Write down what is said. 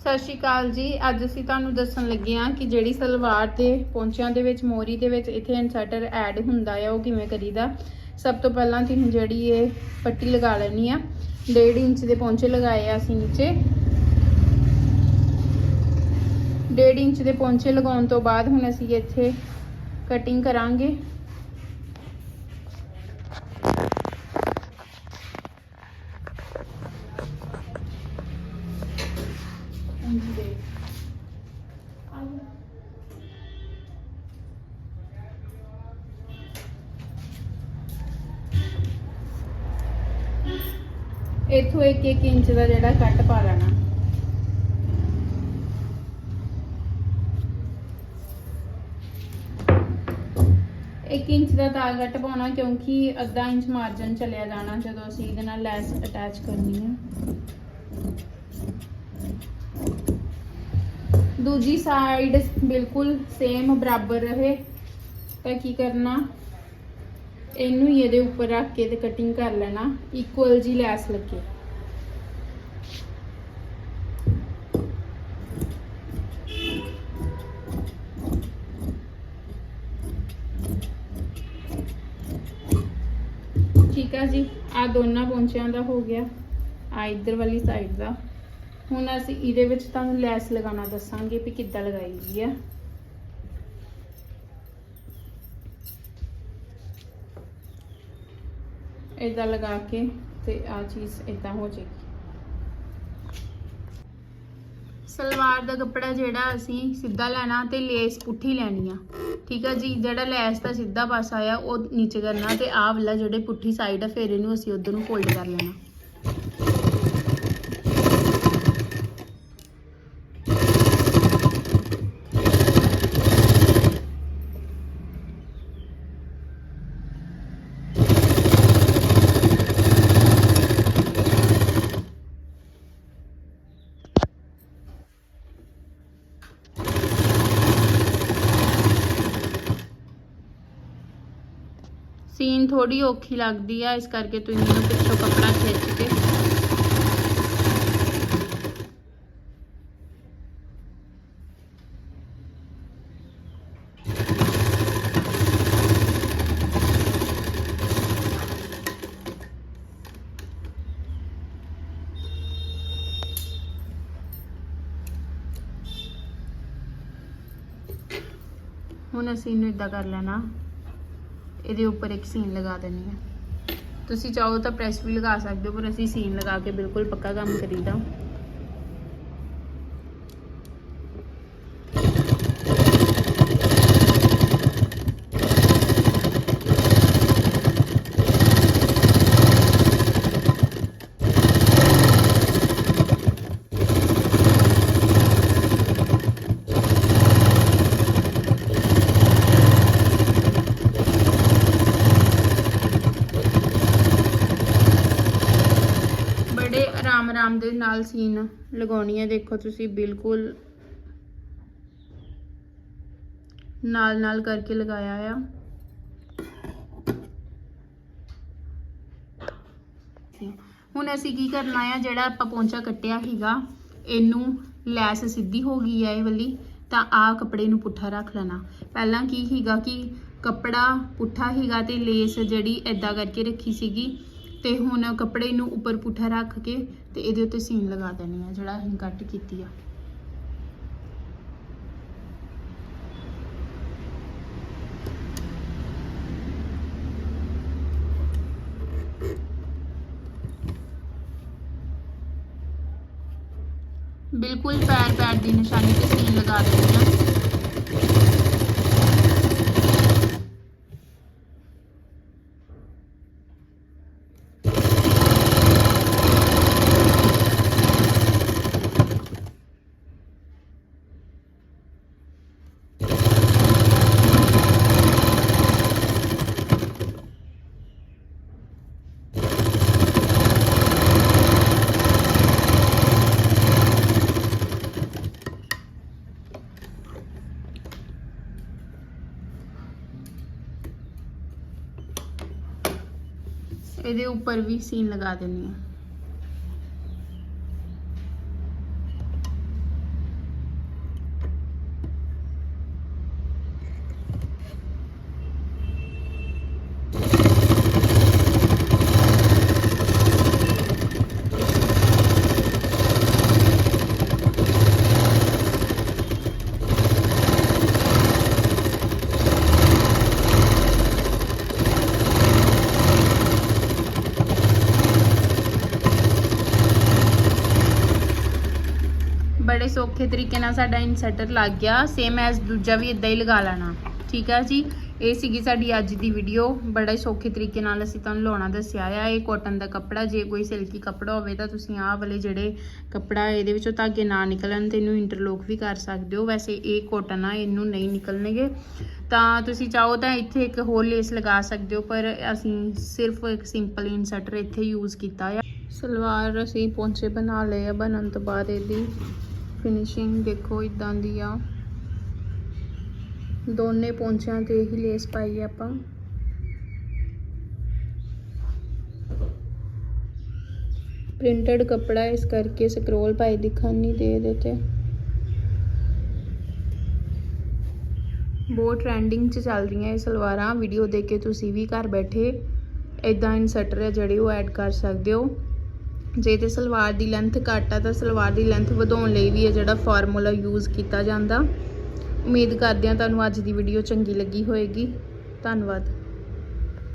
ਸਤਿ ਸ਼੍ਰੀ ਅਕਾਲ ਜੀ। ਅੱਜ ਅਸੀਂ ਤੁਹਾਨੂੰ ਦੱਸਣ ਲੱਗੇ ਹਾਂ ਕਿ ਜਿਹੜੀ ਸਲਵਾਰ ਤੇ ਪੌਂਚਿਆਂ ਦੇ ਵਿੱਚ, ਮੋਰੀ ਦੇ ਵਿੱਚ ਇੱਥੇ ਇਨਸਰਟਰ ਐਡ ਹੁੰਦਾ ਆ, ਉਹ ਕਿਵੇਂ ਕਰੀਦਾ। ਸਭ ਤੋਂ ਪਹਿਲਾਂ ਤੁਸੀਂ ਜਿਹੜੀ ਇਹ ਪੱਟੀ ਲਗਾ ਲੈਣੀ ਆ 1.5 ਇੰਚ ਦੇ ਪੌਂਚੇ ਲਗਾਏ ਆ ਅਸੀਂ ਨੀਚੇ। 1.5 ਇੰਚ ਦੇ ਪੌਂਚੇ ਲਗਾਉਣ ਤੋਂ ਬਾਅਦ ਹੁਣ ਅਸੀਂ ਇੱਥੇ ਕਟਿੰਗ ਕਰਾਂਗੇ। ਇੱਥੋਂ 1-1 ਇੰਚ ਦਾ ਜਿਹੜਾ ਕੱਟ ਪਾ ਲੈਣਾ। ਇੱਕ ਇੰਚ ਦਾ ਤਾਰ ਕੱਟ ਪਾਉਣਾ ਕਿਉਂਕਿ ਅੱਧਾ ਇੰਚ ਮਾਰਜਨ ਚਲਿਆ ਜਾਣਾ ਜਦੋਂ ਅਸੀਂ ਇਹਦੇ ਨਾਲ ਲੈਸ ਅਟੈਚ ਕਰਨੀ ਹੈ। ਦੂਜੀ ਸਾਈਡ ਬਿਲਕੁਲ ਸੇਮ ਬਰਾਬਰ ਰਹੇ। ਤਾਂ ਕੀ ਕਰਨਾ? ਇਹਨੂੰ ਹੀ ਇਹਦੇ ਉੱਪਰ ਰੱਖ ਕੇ ਤੇ ਕਟਿੰਗ ਕਰ ਲੈਣਾ। ਇਕੁਅਲ ਜੀ ਲੈਸ ਲੱਗੇ। ਠੀਕ ਆ ਜੀ। ਆ ਦੋਨਾਂ ਪੌਂਚਿਆਂ ਦਾ ਹੋ ਗਿਆ। ਆ ਇੱਧਰ ਵਾਲੀ ਸਾਈਡ ਦਾ। ਹੁਣ ਅਸੀਂ ਇਹਦੇ ਵਿੱਚ ਤੁਹਾਨੂੰ ਲੈਸ ਲਗਾਉਣਾ ਦੱਸਾਂਗੇ ਵੀ ਕਿੱਦਾਂ ਲਗਾਈ ਦੀ ਆ। ਇਦਾਂ ਲਗਾ ਕੇ ਤੇ ਆ ਚੀਜ਼ ਇਦਾਂ ਹੋ ਜਾਏਗੀ। ਸਲਵਾਰ ਦਾ ਕੱਪੜਾ ਜਿਹੜਾ ਅਸੀਂ ਸਿੱਧਾ ਲੈਣਾ ਤੇ ਲੇਸ ਪੁੱਠੀ ਲੈਣੀ ਆ। ਠੀਕ ਆ ਜੀ, ਜਿਹੜਾ ਲੈਸ ਦਾ ਸਿੱਧਾ ਪਾਸਾ ਆ, ਉਹ ਨੀਚੇ ਕਰਨਾ ਤੇ ਆਹ ਵਾਲਾ ਜਿਹੜੇ ਪੁੱਠੀ ਸਾਈਡ ਆ, ਫਿਰ ਇਹਨੂੰ ਅਸੀਂ ਉਧਰ ਨੂੰ ਫੋਲਡ ਕਰ ਲੈਣਾ। ਸੀਨ ਥੋੜੀ ਔਖੀ ਲੱਗਦੀ ਆ, ਇਸ ਕਰਕੇ ਤੁਸੀਂ ਮੈਨੂੰ ਪਿੱਛੋਂ ਕੱਪੜਾ ਖਿੱਚ ਕੇ। ਹੁਣ ਅਸੀਂ ਇਹਨੂੰ ਇਦਾਂ ਕਰ ਲੈਣਾ। ਇਹਦੇ ਉੱਪਰ ਇੱਕ ਸੀਨ ਲਗਾ ਦੇਣੀ ਹੈ। ਤੁਸੀਂ ਚਾਹੋ ਤਾਂ ਪ੍ਰੈਸ ਵੀ ਲਗਾ ਸਕਦੇ ਹੋ, ਪਰ ਅਸੀਂ ਸੀਨ ਲਗਾ ਕੇ ਬਿਲਕੁਲ ਪੱਕਾ ਕੰਮ ਕਰੀਦਾ। ਦੇ ਨਾਲ ਸੀਨ ਲਗਾਉਣੀ ਹੈ, ਦੇਖੋ ਤੁਸੀਂ ਬਿਲਕੁਲ ਨਾਲ ਨਾਲ ਕਰਕੇ ਲਗਾਇਆ ਆ। ਹੁਣ ਅਸੀਂ ਕੀ ਕਰਨਾ ਆ, ਜਿਹੜਾ ਆਪਾਂ ਪੌਂਚਾ ਕੱਟਿਆ ਸੀਗਾ, ਇਹਨੂੰ ਲੈਸ ਸਿੱਧੀ ਹੋ ਗਈ ਆ ਇਹ ਵਾਲੀ, ਤਾਂ ਆਹ ਕੱਪੜੇ ਨੂੰ ਪੁੱਠਾ ਰੱਖ ਲੈਣਾ। ਪਹਿਲਾਂ ਕੀ ਸੀਗਾ ਕਿ ਕੱਪੜਾ ਪੁੱਠਾ ਸੀਗਾ ਤੇ ਲੇਸ ਜਿਹੜੀ ਐਦਾਂ ਕਰਕੇ ਰੱਖੀ ਸੀਗੀ ਤੇ ਹੁਣ ਕੱਪੜੇ ਨੂੰ ਉੱਪਰ ਪੁੱਠਾ ਰੱਖ ਕੇ ਤੇ ਇਹਦੇ ਉੱਤੇ ਸੀਨ ਲਗਾ ਦੇਣੀ ਆ, ਜਿਹੜਾ ਅਸੀਂ ਕੱਟ ਕੀਤੀ ਆ। ਬਿਲਕੁਲ ਪੈਰ ਪੈਰ ਦੀ ਨਿਸ਼ਾਨੀ ਤੇ ਸੀਨ ਲਗਾ ਦੇਣੀ ਆ। ਇਹਦੇ ਉੱਪਰ ਵੀ ਸੀਨ ਲਗਾ ਦੇਣੀ ਆ ਬੜੇ ਸੌਖੇ ਤਰੀਕੇ ਨਾਲ ਸਾਡਾ ਇਨਸਰਟਰ ਲੱਗ ਗਿਆ। ਸੇਮ ਐਸ ਦੂਜਾ ਵੀ ਇਦਾਂ ਹੀ ਲਗਾ ਲੈਣਾ। ਠੀਕ ਹੈ ਜੀ? ਇਹ ਸੀਗੀ ਸਾਡੀ ਅੱਜ ਦੀ ਵੀਡੀਓ ਬੜਾ ਹੀ ਸੌਖੇ ਤਰੀਕੇ ਨਾਲ ਅਸੀਂ ਤੁਹਾਨੂੰ ਲਾਉਣਾ ਦੱਸਿਆ ਆ। ਇਹ ਕਾਟਨ ਦਾ ਕੱਪੜਾ, ਜੇ ਕੋਈ ਸਿਲਕੀ ਕੱਪੜਾ ਹੋਵੇ ਤਾਂ ਤੁਸੀਂ ਆਹ ਵਾਲੇ ਜਿਹੜੇ ਕੱਪੜਾ ਇਹਦੇ ਵਿੱਚੋਂ ਧਾਗੇ ਨਾ ਨਿਕਲਣ ਤੇ ਇਹਨੂੰ ਇੰਟਰਲੋਕ ਵੀ ਕਰ ਸਕਦੇ ਹੋ। ਵੈਸੇ ਇਹ ਕਾਟਨ ਆ, ਇਹਨੂੰ ਨਹੀਂ ਨਿਕਲਣਗੇ। ਤਾਂ ਤੁਸੀਂ ਚਾਹੋ ਤਾਂ ਇੱਥੇ ਇੱਕ ਹੋਰ ਲੇਸ ਲਗਾ ਸਕਦੇ ਹੋ, ਪਰ ਅਸੀਂ ਸਿਰਫ ਇੱਕ ਸਿੰਪਲ ਇਨਸਰਟਰ ਇੱਥੇ ਯੂਜ਼ ਕੀਤਾ ਆ। ਸਲਵਾਰ ਅਸੀਂ ਪੌਂਚੇ ਬਣਾ ਲਏ ਆ ਬਣਨ ਤੋਂ ਬਾਅਦ ਇਹਦੀ। ਫਿਨਿਸ਼ਿੰਗ ਦੇਖੋ ਇਦਾਂ ਦੀ ਆ। ਦੋਨੇ ਪੌਂਚਿਆਂ ਤੇ ਹੀ ਲੇਸ ਪਾਈ ਆ ਆਪਾਂ। ਪ੍ਰਿੰਟਡ ਕੱਪੜਾ ਇਸ ਕਰਕੇ ਸਕਰੋਲ ਪਾਈ ਦਿਖਣ ਨਹੀਂ ਦੇ ਇਹਦੇ ਤੇ। ਬਹੁਤ ਟ੍ਰੈਂਡਿੰਗ 'ਚ ਚੱਲ ਰਹੀਆਂ ਇਹ ਸਲਵਾਰਾਂ। ਵੀਡੀਓ ਦੇਖ ਕੇ ਤੁਸੀਂ ਵੀ ਘਰ ਬੈਠੇ ਇਦਾਂ ਇਨਸਰਟਰ ਹੈ ਜਿਹੜੇ ਉਹ ਐਡ ਕਰ ਸਕਦੇ ਹੋ। ਜੇ ਤੇ ਸਲਵਾਰ ਦੀ ਲੈਂਥ ਘੱਟ ਆ ਤਾਂ ਸਲਵਾਰ ਦੀ ਲੈਂਥ ਵਧਾਉਣ ਲਈ ਵੀ ਇਹ ਜਿਹੜਾ ਫਾਰਮੂਲਾ ਯੂਜ਼ ਕੀਤਾ ਜਾਂਦਾ। ਉਮੀਦ ਕਰਦੇ ਹਾਂ ਤੁਹਾਨੂੰ ਅੱਜ ਦੀ ਵੀਡੀਓ ਚੰਗੀ ਲੱਗੀ ਹੋਵੇਗੀ ਧੰਨਵਾਦ।